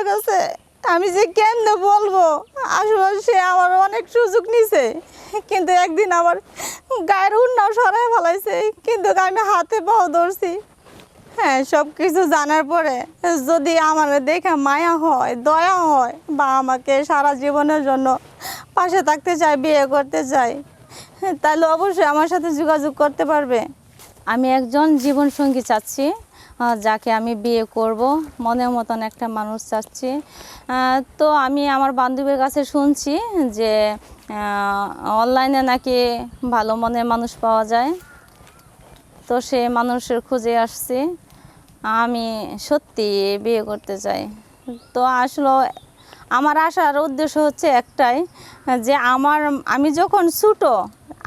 আমার কাছে আমি যে কেমনে বলব? সে আমার অনেক সুযোগ নিছে। কিন্তু একদিন আমার গায়ের উন্নাও সরাই ফেলাইছে। কিন্তু আমি হাতে পাও ধরছি। হ্যাঁ সব কিছু জানার পরে যদি আমার দেখে মায়া হয়, দয়া হয় বা আমাকে সারা জীবনের জন্য পাশে থাকতে চায়, বিয়ে করতে চায়, তাহলে অবশ্যই আমার সাথে যোগাযোগ করতে পারবে। আমি একজন জীবনসঙ্গী চাচ্ছি। যাকে আমি বিয়ে করব, মনের মতন একটা মানুষ চাচ্ছি। তো আমি আমার বান্ধবীর কাছে শুনছি যে অনলাইনে নাকি ভালো মনের মানুষ পাওয়া যায়। তো সে মানুষের খুঁজে আসছি, আমি সত্যি বিয়ে করতে চাই। তো আসলো, আমার আসার উদ্দেশ্য হচ্ছে একটাই, যে আমার, আমি যখন ছোটো,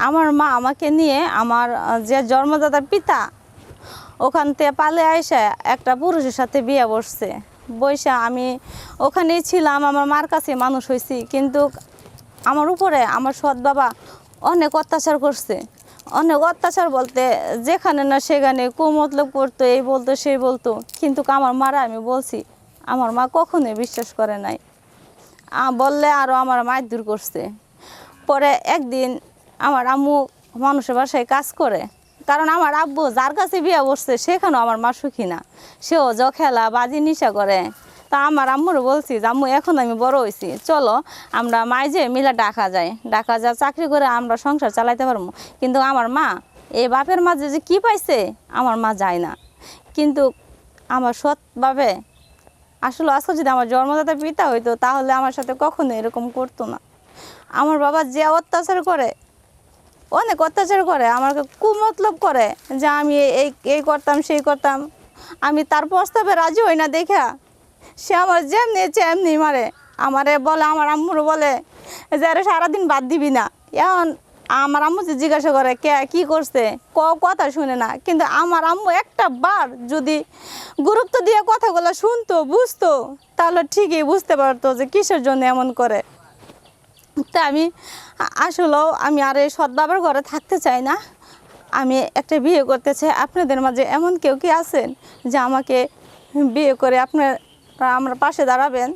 আমার মা আমাকে নিয়ে আমার, যে জন্মদাতার পিতা ওখান থেকে পালে আইসা একটা পুরুষের সাথে বিয়ে বসছে। বৈশা আমি ওখানেই ছিলাম, আমার মার কাছে মানুষ হয়েছি কিন্তু আমার উপরে আমার সৎ বাবা অনেক অত্যাচার করছে। অনেক অত্যাচার বলতে যেখানে না সেখানে কুমতলব করতো, এই বলতো, সেই বলতো। কিন্তু আমার মারা আমি বলছি, আমার মা কখনোই বিশ্বাস করে নাই। বললে আরও আমার মায়ের দূর করছে। পরে একদিন আমার আম্মু মানুষের বাসায় কাজ করে। কারণ আমার আব্বু যার কাছে বিয়ে বসছে সেখানেও আমার মা সুখী না। সেও জ খেলা, বাজি, নিশা করে। তা আমার আম্মুর বলছি যে, আম্মু, এখন আমি বড় হয়েছি চলো, আমরা মাই যে মিলে ডাকা যায় ডাকা যা চাকরি করে আমরা সংসার চালাইতে পারব। কিন্তু আমার মা, এই বাপের মাঝে যে কি পাইছে, আমার মা যায় না। কিন্তু আমার সৎভাবে আসলে আজকে যদি আমার জন্মদাতা পিতা হইতো, তাহলে আমার সাথে কখনো এরকম করতো না। আমার বাবা যে অত্যাচার করে অনেক অত্যাচার করে, আমাকে কুমতলব করে যে আমি এই এই করতাম, সেই করতাম। আমি তার প্রস্তাবে রাজি হই না দেখা। সে আমার যেমনি ইচ্ছে এমনি মারে। আমারে বলে, আমার আম্মুর বলে যে, আরে, সারাদিন বাদ দিবি না। এখন আমার আম্মু যে জিজ্ঞাসা করে, কে, কি করছে? ক, কথা শুনে না। কিন্তু আমার আম্মু একটা বার যদি গুরুত্ব দিয়ে কথাগুলো শুনতো, বুঝতো, তাহলে ঠিকই বুঝতে পারতো যে কিসের জন্য এমন করে। তা আমি আসলেও আমি আর এই সদ্বাবার ঘরে থাকতে চাই না। আমি একটা বিয়ে করতে চাই। আপনাদের মাঝে এমন কেউ কি আছেন যে আমাকে বিয়ে করে আপনার আমরা পাশে দাঁড়াবেন?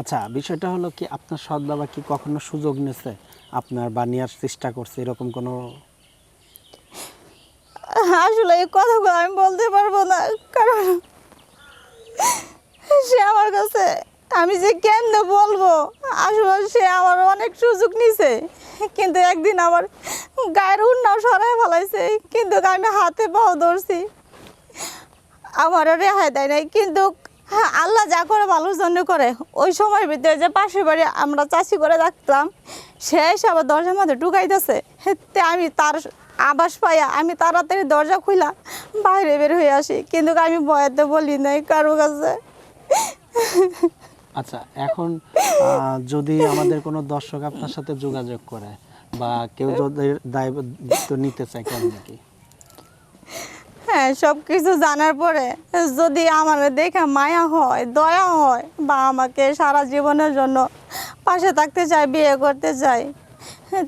আচ্ছা বিষয়টা হলো কি আপনার সৎ বাবা কি কখনো সুযোগ নিয়েছে আপনার বা নেওয়ার চেষ্টা করছে এরকম কোনো? আসলে এই কথাগুলো আমি বলতে পারব না কারণ সে আমার কাছে আমি যে কেমনে বলব? আসলে সে আমার অনেক সুযোগ নিছে। কিন্তু একদিন আমার গায়ের উন্নাও সরাই ফেলাইছে। কিন্তু আমি হাতে পাও ধরছি। আমার রেহাই দেয় নাই। কিন্তু হ্যাঁ, আল্লাহ যা করে ভালোর জন্য করে। ওই সময়ের ভিতরে যে পাশের বাড়ি আমরা চাষি করে রাখতাম সে এসে আবার দরজার মধ্যে ঢুকাইতেছে। তে আমি তার আবাস পাইয়া আমি তাড়াতাড়ি দরজা খুলা বাইরে বের হয়ে আসি। কিন্তু আমি ভয়েতে বলি নাই কারও কাছে। আচ্ছা এখন যদি আমাদের কোনো দর্শক আপনার সাথে যোগাযোগ করে বা কেউ যদি দায়িত্ব নিতে চায় কেমন কি? হ্যাঁ সব কিছু জানার পরে যদি আমার দেখে মায়া হয় দয়া হয় বা আমাকে সারা জীবনের জন্য পাশে থাকতে চায় বিয়ে করতে চায়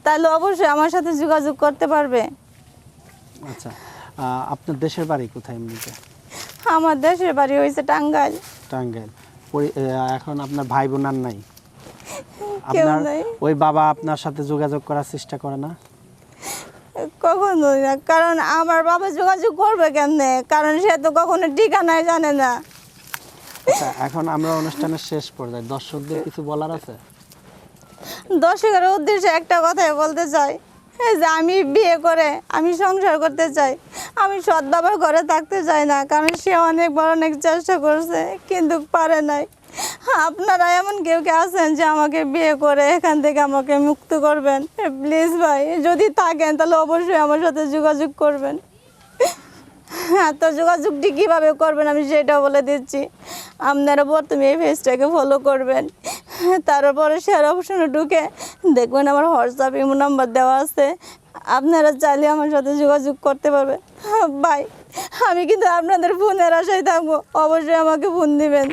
তাহলে অবশ্যই আমার সাথে যোগাযোগ করতে পারবে। আচ্ছা আপনার দেশের বাড়ি কোথায় এমনিতে? আমার দেশের বাড়ি হয়েছে টাঙ্গাইল। টাঙ্গাইল। এখন আপনার ভাই বোন আর নাই। আপনার ওই বাবা আপনার সাথে যোগাযোগ করার চেষ্টা করে না? কখনোই না কারণ আমার বাবা যোগাযোগ করবে কেমনে? কারণ সে তো কখনো ঠিকানায় জানে না। আচ্ছা এখন আমরা অনুষ্ঠানের শেষ পর্যায়ে। দর্শকদের কিছু বলার আছে? দর্শকের উদ্দেশ্যে একটা কথাই বলতে চাই। যে আমি বিয়ে করে আমি সংসার করতে চাই। আমি সৎ বাবার ঘরে থাকতে চাই না, কারণ সে অনেকবার অনেক চেষ্টা করছে, কিন্তু পারে নাই। আপনারা এমন কেউ কে আছেন যে আমাকে বিয়ে করে এখান থেকে আমাকে মুক্ত করবেন? প্লিজ ভাই, যদি থাকেন তাহলে অবশ্যই আমার সাথে যোগাযোগ করবেন। হ্যাঁ তো যোগাযোগটি কীভাবে করবেন আমি সেটা বলে দিচ্ছি। আপনারা প্রথমে এই পেজটাকে ফলো করবেন। তারপরে শেয়ার অপশনে ঢুকে দেখবেন আমার হোয়াটসঅ্যাপ ইমো নাম্বার দেওয়া আছে। আপনারা চাইলে আমার সাথে যোগাযোগ করতে পারবেন। বাই আমি কিন্তু আপনাদের ফোনের আশায় থাকব। অবশ্যই আমাকে ফোন দিবেন।